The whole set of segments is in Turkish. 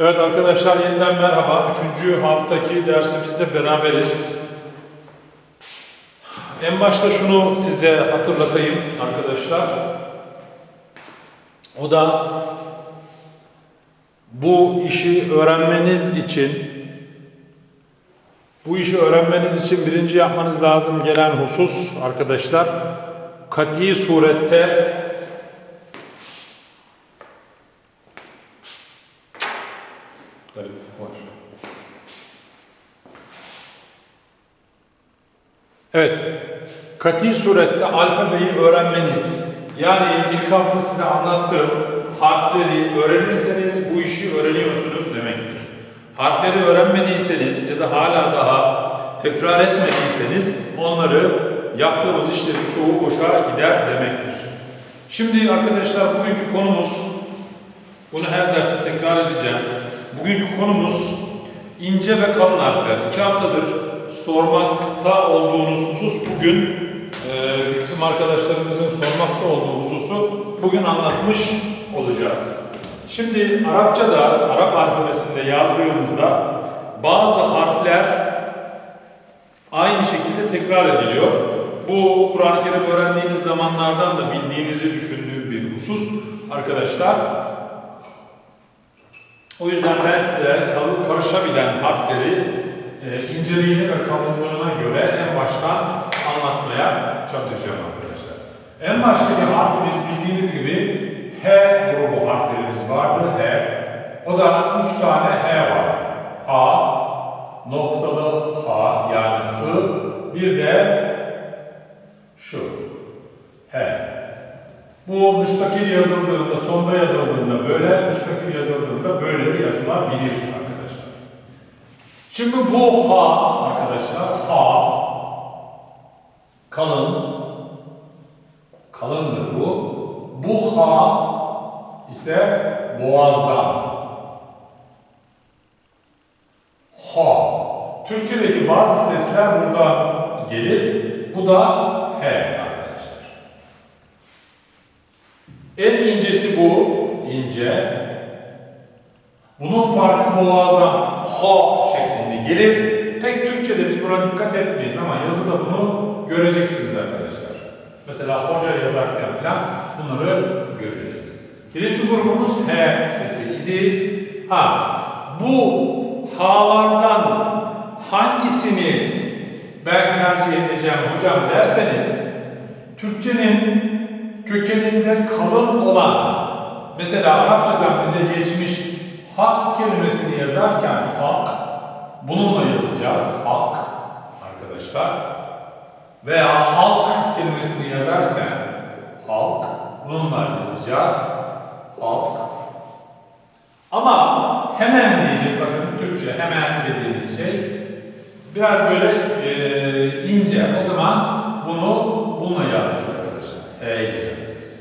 Evet arkadaşlar yeniden merhaba. Üçüncü haftaki dersimizde beraberiz. En başta şunu size hatırlatayım arkadaşlar. O da bu işi öğrenmeniz için bu işi öğrenmeniz için birinci yapmanız lazım gelen husus arkadaşlar kat'i surette Gariplik var. Evet, kat'i surette alfabeyi öğrenmeniz, yani ilk hafta size anlattığım harfleri öğrenirseniz bu işi öğreniyorsunuz demektir. Harfleri öğrenmediyseniz ya da hala daha tekrar etmediyseniz onları yaptığımız işlerin çoğu boşa gider demektir. Şimdi arkadaşlar bugünkü konumuz, bunu her derste tekrar edeceğim. Bugünkü konumuz ince ve kalın harfler. İki haftadır sormakta olduğunuz husus bugün e, kısım arkadaşlarımızın sormakta olduğu hususu bugün anlatmış olacağız. Şimdi Arapçada, Arap alfabesinde yazdığımızda bazı harfler aynı şekilde tekrar ediliyor. Bu Kur'an-ı Kerim öğrendiğiniz zamanlardan da bildiğinizi düşündüğüm bir husus arkadaşlar. O yüzden ben size kalın karışabilen harfleri e, inceliğine ve kalınlığına göre en baştan anlatmaya çalışacağım arkadaşlar. En baştaki harfimiz bildiğiniz gibi H grubu harflerimiz vardı. H. O da üç tane H var. H, noktalı H yani H, bir de şu H. Bu müstakil yazıldığında, sonda yazıldığında böyle, müstakil yazıldığında böyle de yazılabilir arkadaşlar. Şimdi bu ha arkadaşlar, ha kalın, kalındır bu. Bu ha ise boğazdan. Ha. Türkçedeki bazı sesler burada gelir. Bu da he arkadaşlar. En incesi bu, ince. Bunun farkı boğazdan ha şeklinde gelir. Pek Türkçe'de biz buna dikkat etmeyiz ama yazıda bunu göreceksiniz arkadaşlar. Mesela hoca yazarken falan bunları göreceğiz. Birinci grubumuz H sesi idi. Ha, bu ha'lardan hangisini ben tercih edeceğim hocam derseniz Türkçenin kökeninde kalın olan mesela Arapçadan bize geçmiş hak kelimesini yazarken hak bununla yazacağız hak arkadaşlar. Veya halk kelimesini yazarken halk bununla yazacağız halk. Ama hemen diyeceğiz bakın Türkçe hemen dediğimiz şey biraz böyle e, ince. O zaman bunu bununla yazacağız H ile yazacağız.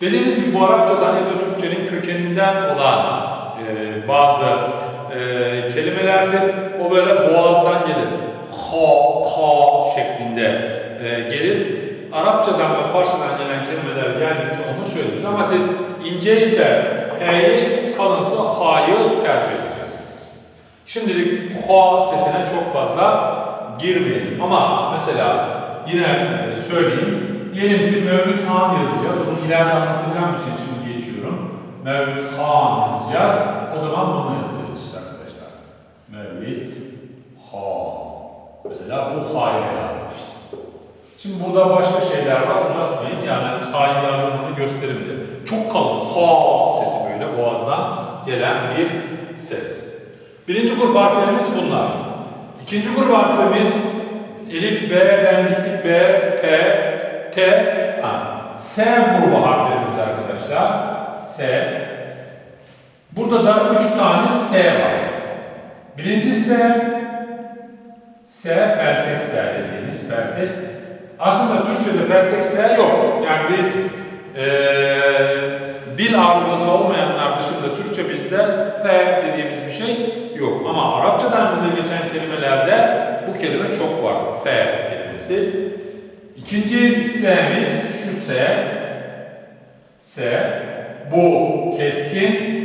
Dediğimiz gibi bu Arapçadan ya da Türkçenin kökeninden olan e, bazı e, kelimelerdir. O böyle boğazdan gelir. Ha, ka şeklinde e, gelir. Arapçadan ve Farsçadan gelen kelimeler geldikçe onu söylüyoruz. Ama siz ince ise H'yi, kalınsa H'yı tercih edeceksiniz. Şimdilik ha sesine çok fazla girmeyelim. Ama mesela yine e, söyleyeyim. Diyelim ki Mevlüt Han yazacağız. Onu ileride anlatacağım için şimdi geçiyorum. Mevlüt Han yazacağız. O zaman bunu yazacağız işte arkadaşlar. Mevlüt Han. Mesela bu ha ile işte. Şimdi burada başka şeyler var uzatmayın. Yani ha'yı yazdığını gösterim de. Çok kalın ha sesi böyle boğazdan gelen bir ses. Birinci grup harflerimiz bunlar. İkinci grup harflerimiz Elif, B'den gittik B, P, T, ha. S grubu harflerimiz arkadaşlar. S. Burada da üç tane S var. Birinci S, S peltek S dediğimiz peltek. Aslında Türkçe'de peltek S yok. Yani biz eee dil arızası olmayanlar dışında Türkçe bizde F dediğimiz bir şey yok. Ama Arapçadan bize geçen kelimelerde bu kelime çok var. F kelimesi. İkinci S'miz şu S. S. Bu keskin.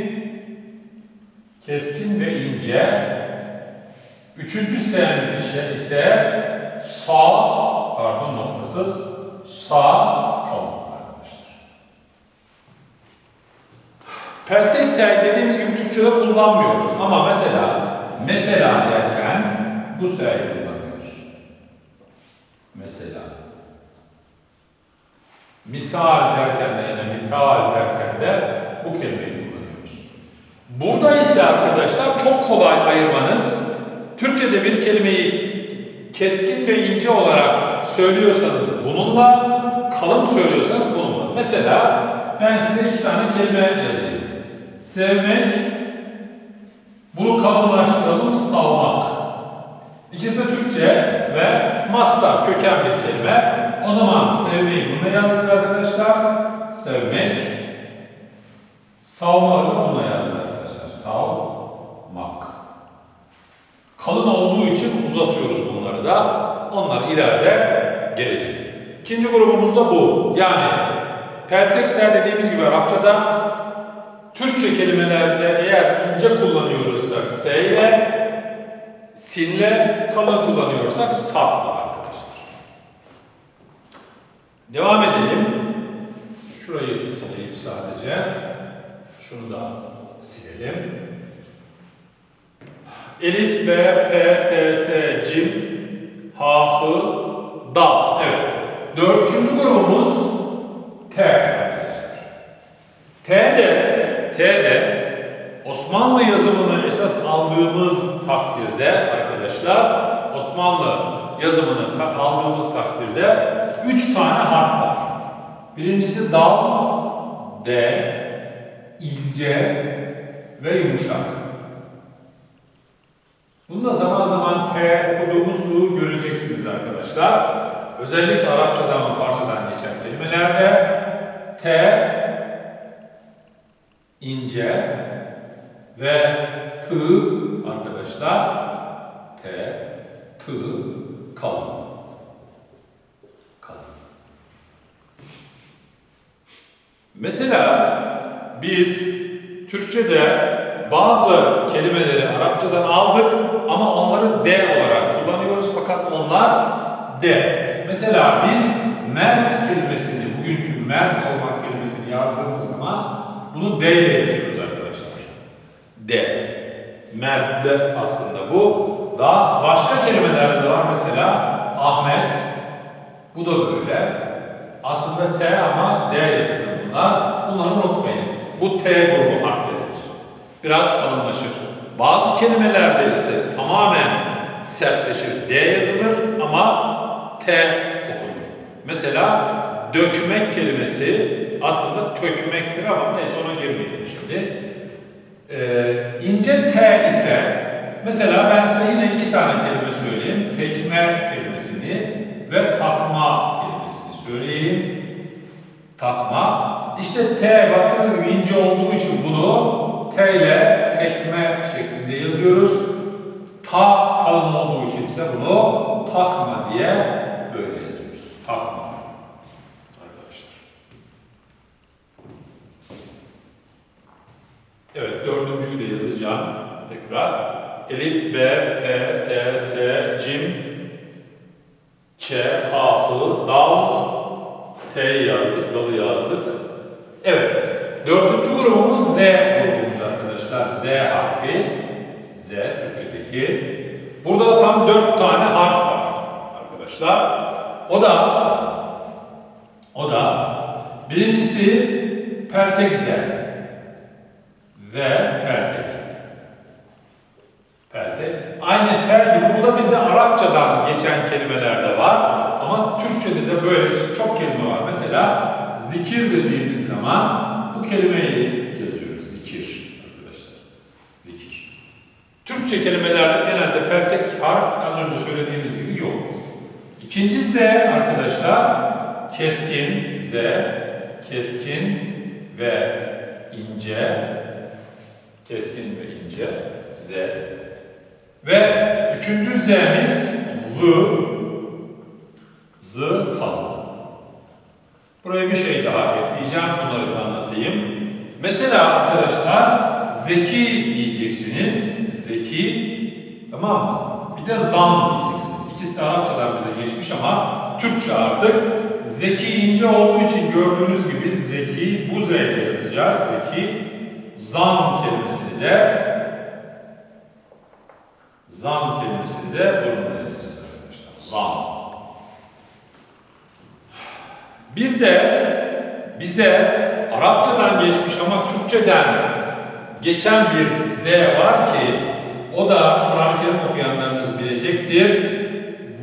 keskin ve ince. Üçüncü S'miz ise, sağ, pardon noktasız, sağ kalın S dediğimiz gibi Türkçe'de kullanmıyoruz ama mesela, mesela derken bu S'yi kullanıyoruz. Mesela. Misal derken de yine mithal derken de bu kelimeyi kullanıyoruz. Burada ise arkadaşlar çok kolay ayırmanız. Türkçe'de bir kelimeyi keskin ve ince olarak söylüyorsanız bununla, kalın söylüyorsanız bununla. Mesela ben size iki tane kelime yazayım. Sevmek, bunu kalınlaştıralım, savmak. İkisi de Türkçe ve mastar, köken bir kelime. O zaman sevmeyi bununla yazacağız arkadaşlar. Sevmek. Savmağı da bununla yazacağız arkadaşlar. Savmak. Kalın olduğu için uzatıyoruz bunları da. Onlar ileride gelecek. İkinci grubumuz da bu. Yani peltekser dediğimiz gibi Arapçada Türkçe kelimelerde eğer ince kullanıyorsak S ile sinle kalın kullanıyorsak sapla. Devam edelim. Şurayı sileyim sadece. Şunu da silelim. Elif, B, P, T, S, Cim, H, H, Da. Evet. Dört, üçüncü grubumuz T. T de, T de Osmanlı yazımını esas aldığımız takdirde arkadaşlar, Osmanlı yazımını aldığımız takdirde üç tane harf var. Birincisi dal, D, ince ve yumuşak. Bunda zaman zaman T okuduğumuzu göreceksiniz arkadaşlar. Özellikle Arapçadan ve Farsçadan geçen kelimelerde T ince ve T arkadaşlar T, T kalın. Kalın. Mesela biz Türkçe'de bazı kelimeleri Arapçadan aldık ama onları D olarak kullanıyoruz fakat onlar D. Mesela biz mert kelimesini, bugünkü mert olmak kelimesini yazdığımız zaman bunu D ile yazıyoruz arkadaşlar. D. Mert de aslında bu. Daha başka kelimelerde de var mesela Ahmet. Bu da böyle. Aslında T ama D yazılır bunlar. Bunları unutmayın. Bu T grubu harfleridir. Biraz kalınlaşır. Bazı kelimelerde ise tamamen sertleşir. D yazılır ama T okunur. Mesela dökmek kelimesi aslında tökmektir ama neyse ona girmeyelim şimdi. Ee, ince T ise mesela ben size yine iki tane kelime söyleyeyim. Tekme kelimesini ve takma kelimesini söyleyeyim. Takma. İşte T baktığınız gibi ince olduğu için bunu T ile tekme şeklinde yazıyoruz. Ta kalın olduğu için ise bunu takma diye böyle yazıyoruz. Takma. Arkadaşlar. Evet, dördüncüyü de yazacağım tekrar. Elif, B, P, T, S, Cim, Ç, H, H, Dal, T yazdık, dalı yazdık. Evet, dördüncü grubumuz Z grubumuz arkadaşlar. Z harfi, Z Türkçedeki. Burada da tam dört tane harf var arkadaşlar. O da, o da birincisi Pertek Z ve Pertek. Peltek. Aynı fer gibi bu da bize Arapçadan geçen kelimelerde var. Ama Türkçede de böyle çok kelime var. Mesela zikir dediğimiz zaman bu kelimeyi yazıyoruz. Zikir arkadaşlar. Zikir. Türkçe kelimelerde genelde peltek harf az önce söylediğimiz gibi yok. İkinci Z arkadaşlar keskin Z, keskin ve ince, keskin ve ince Z. Ve üçüncü Z'miz Z. Z kalın. Buraya bir şey daha ekleyeceğim. Bunları da anlatayım. Mesela arkadaşlar zeki diyeceksiniz. Zeki. Tamam mı? Bir de zan diyeceksiniz. İkisi de Arapçadan bize geçmiş ama Türkçe artık. Zeki ince olduğu için gördüğünüz gibi zeki bu zeyle yazacağız. Zeki. Zan kelimesini de zan kelimesini de bununla yazacağız arkadaşlar. Zan. Bir de bize Arapçadan geçmiş ama Türkçeden geçen bir Z var ki o da Kur'an-ı Kerim okuyanlarınız bilecektir.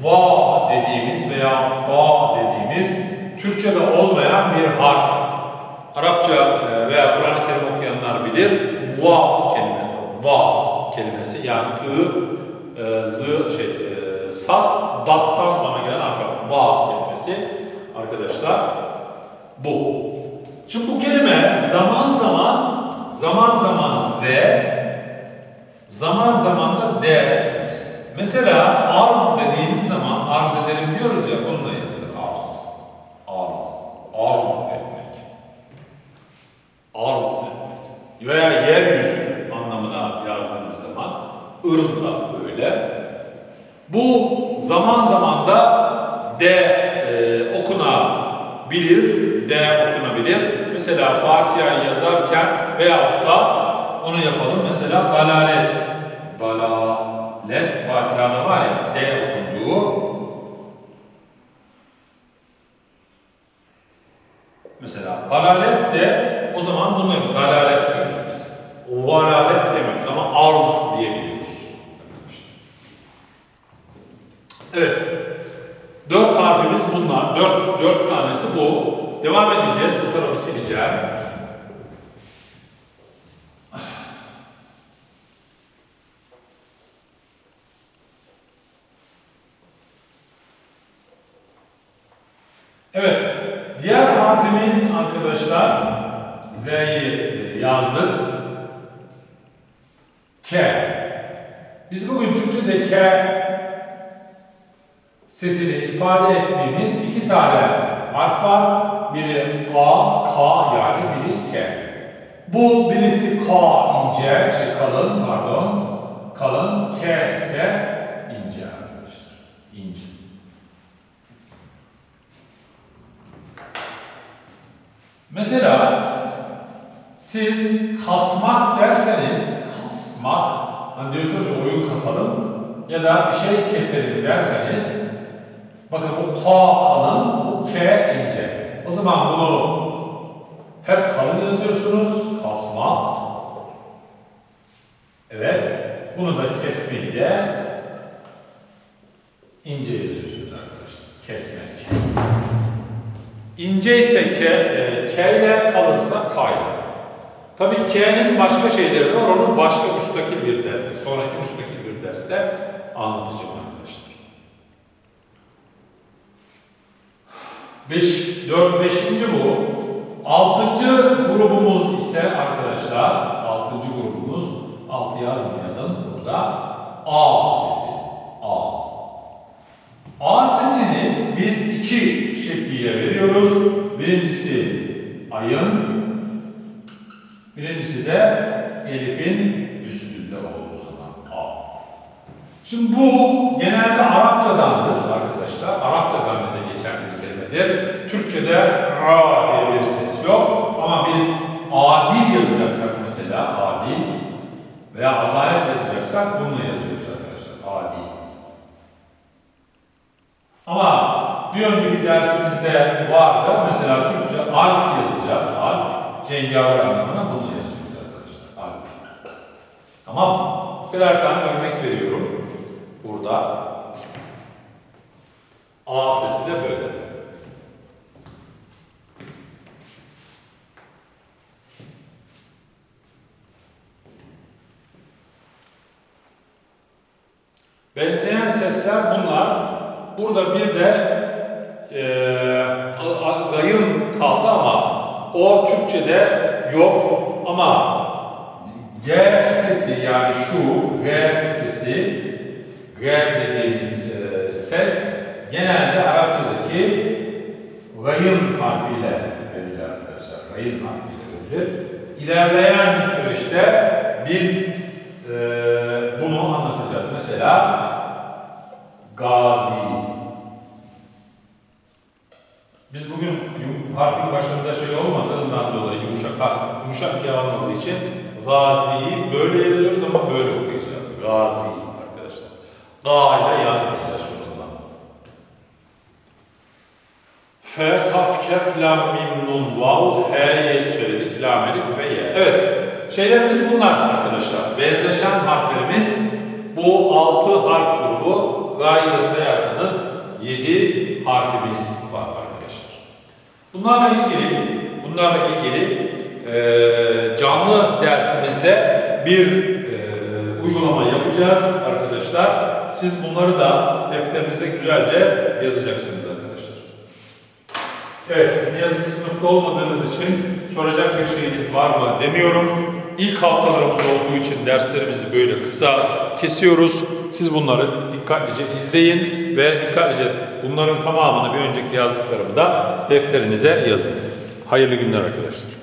Va dediğimiz veya ba dediğimiz Türkçede olmayan bir harf. Arapça e, veya Kur'an-ı Kerim okuyanlar bilir. Va kelimesi. Va kelimesi yani tı, e, zı, şey, e, sat, dattan sonra gelen harf. Va kelimesi arkadaşlar bu. Şimdi bu kelime zaman zaman zaman zaman z zaman zaman da d. Mesela arz dediğimiz zaman arz edelim diyoruz ya bununla yazılır arz. Arz. Arz etmek. Arz etmek. Veya yeryüzü anlamına yazdığımız zaman ırz böyle. Bu zaman zaman da D e, okunabilir, D okunabilir. Mesela Fatiha'yı yazarken veyahut da onu yapalım. Mesela dalalet. Dalalet Fatiha'da var ya D okunduğu. Mesela dalalet de o zaman bunu yapıyoruz. Dalalet diyoruz biz. Valalet demiyoruz ama arz diyebiliyoruz. Evet. Dört harfimiz bunlar. Dört, dört tanesi bu. Devam edeceğiz. Bu tarafı sileceğim. Evet. Diğer harfimiz arkadaşlar Z'yi yazdık. K. Biz bugün Türkçe'de K sesini ifade ettiğimiz iki tane harf var. Biri A, K yani biri K. Bu birisi K ince, şey kalın pardon. Kalın, K ise ince arkadaşlar. İnce. Mesela siz kasmak derseniz kasmak hani diyorsunuz ya oyun kasalım ya da bir şey keselim derseniz bakın bu K kalın, bu K ince. O zaman bunu hep kalın yazıyorsunuz. Kasmak. Evet. Bunu da kesmeyi de ince yazıyorsunuz arkadaşlar. Kesmek. İnce ise K, e, K ile kalırsa K ile. Tabii K'nin başka şeyleri de var. Onu başka müstakil bir derste, sonraki müstakil bir derste anlatacağım arkadaşlar. Beş, dört, beşinci bu. Altıncı grubumuz ise arkadaşlar, altıncı grubumuz, altı yazmayalım burada. A sesi. A. A sesini biz iki şekliyle veriyoruz. Birincisi ayın, birincisi de elifin üstünde olduğu zaman A. Şimdi bu genelde Arapçadandır arkadaşlar. Arapçadan bize geçen bir kelimedir. Türkçe'de A diye bir ses yok. Ama biz adil yazacaksak mesela adil veya adalet yazacaksak bununla yazıyoruz arkadaşlar. Adil. Ama bir önceki dersimizde vardı. Mesela Türkçe alp yazacağız. Alp. Cengaver anlamına bunu yazıyoruz arkadaşlar. Alp. Tamam? Birer tane örnek veriyorum. Burada. A sesi de böyle. Benzeyen sesler bunlar. Burada bir de a- gayım kaldı ama o Türkçe'de yok ama G sesi yani şu G sesi G dediğimiz eee, ses genelde Arapçadaki gayım harfiyle verilir arkadaşlar. Gayım harfiyle verilir. İlerleyen süreçte biz e, bunu anlatacağız. Mesela gazi. Biz bugün harfin başında şey olmadığından dolayı yumuşak harf, yumuşak ya olmadığı için gaziyi böyle yazıyoruz ama böyle okuyacağız. Gazi arkadaşlar. Ga ile yazmayacağız şununla. F, kaf, kef, lam, mim, nun, vav, h'ye söyledik. Lam, elif ve ye. Evet. Şeylerimiz bunlar arkadaşlar. Benzeşen harflerimiz bu 6 harf grubu. Ga'yı da sayarsanız 7 harfimiz var arkadaşlar. Bunlarla ilgili bunlarla ilgili eee, canlı dersimizde bir eee, uygulama yapacağız arkadaşlar. Siz bunları da defterinize güzelce yazacaksınız arkadaşlar. Evet, ne yazık ki sınıfta olmadığınız için soracak bir şeyiniz var mı demiyorum. İlk haftalarımız olduğu için derslerimizi böyle kısa kesiyoruz. Siz bunları dikkatlice izleyin ve dikkatlice bunların tamamını bir önceki yazdıklarımı da defterinize yazın. Hayırlı günler arkadaşlar.